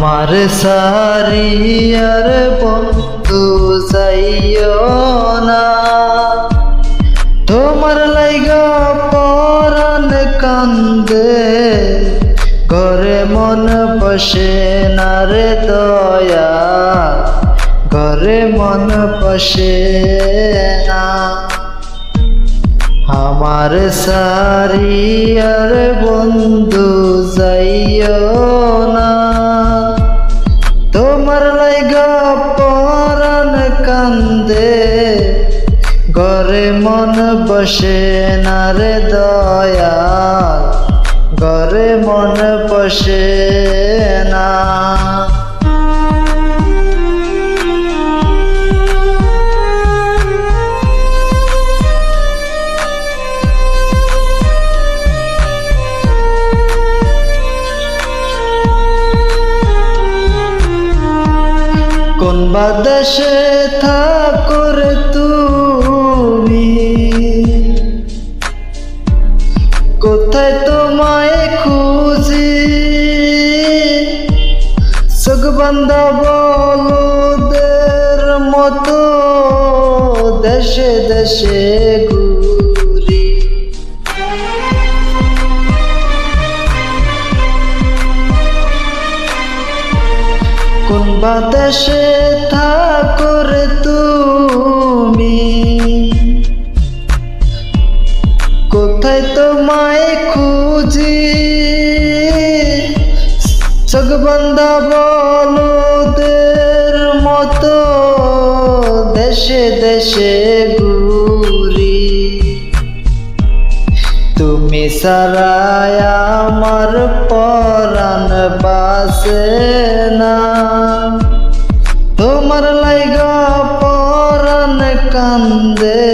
আমার সারিয়ার বন্ধু যাইও না। তোমার লাইগা পরাণ কান্দে, ঘরে মন বসে না রে দয়া। ঘরে মন বসে না। আমার সারিয়ার বন্ধু যাইও না। তোমার লাইগা পরাণ কান্দে। ঘরে মন বসে না রে দয়া ঘরে মন বসে কোন থাকুর তুমি। কোথায় তোমায় খুশি সুখবন্ধ বলদের মতো দেশে দেশে কোন বাতাসে থাকর তুমি? কোথায় তোমায় খুঁজি? চোখবন্ধা বলদের মতো দেশে দেশে ঘুরি। তুমি সারায় আমার পরাণ বাসে না। তোমার লাইগা পরাণ কান্দে,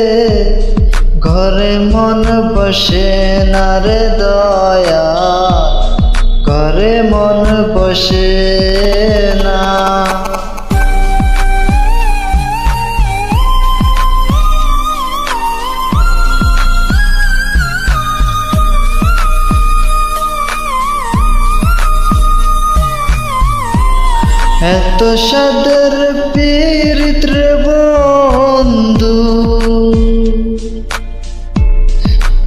ঘরে মন বসে না রে দয়া। ঘরে মন বসে এত সাদর পীরিত্র বন্ধু।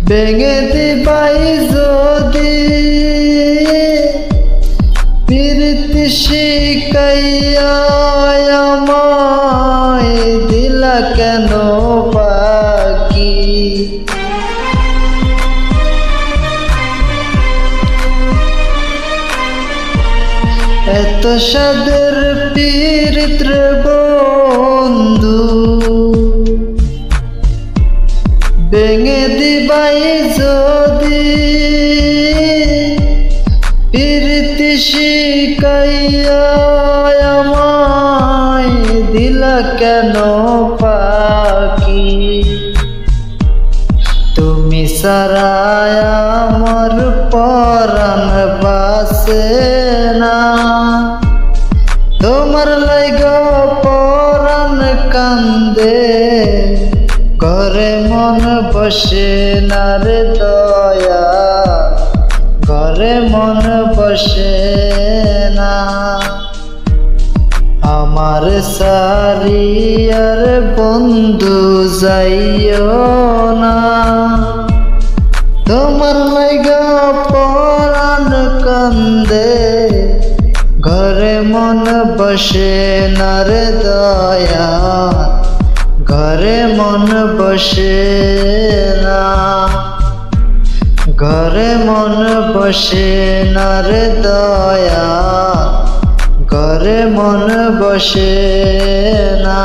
ভেঙে দিবাই যদি পীরিতি শিকাইয়া এত সাদের পীরিত্র বন্ধু। ভেঙে দিবাই যদি পীরিতি শিকাইয়া আমায় দিলা কেন পাখি? তুমি সারায় আমার পরাণ বাসে বসে না রে দয়া, ঘরে মন বসে না। আমার সারিয়ার বন্ধু যাইও না। তোমার লাইগা পরাণ কান্দে, ঘরে মন বসে না রে দয়া। ঘরে মন বসে না। ঘরে মন বসে না রে দয়া। ঘরে মন বসে না।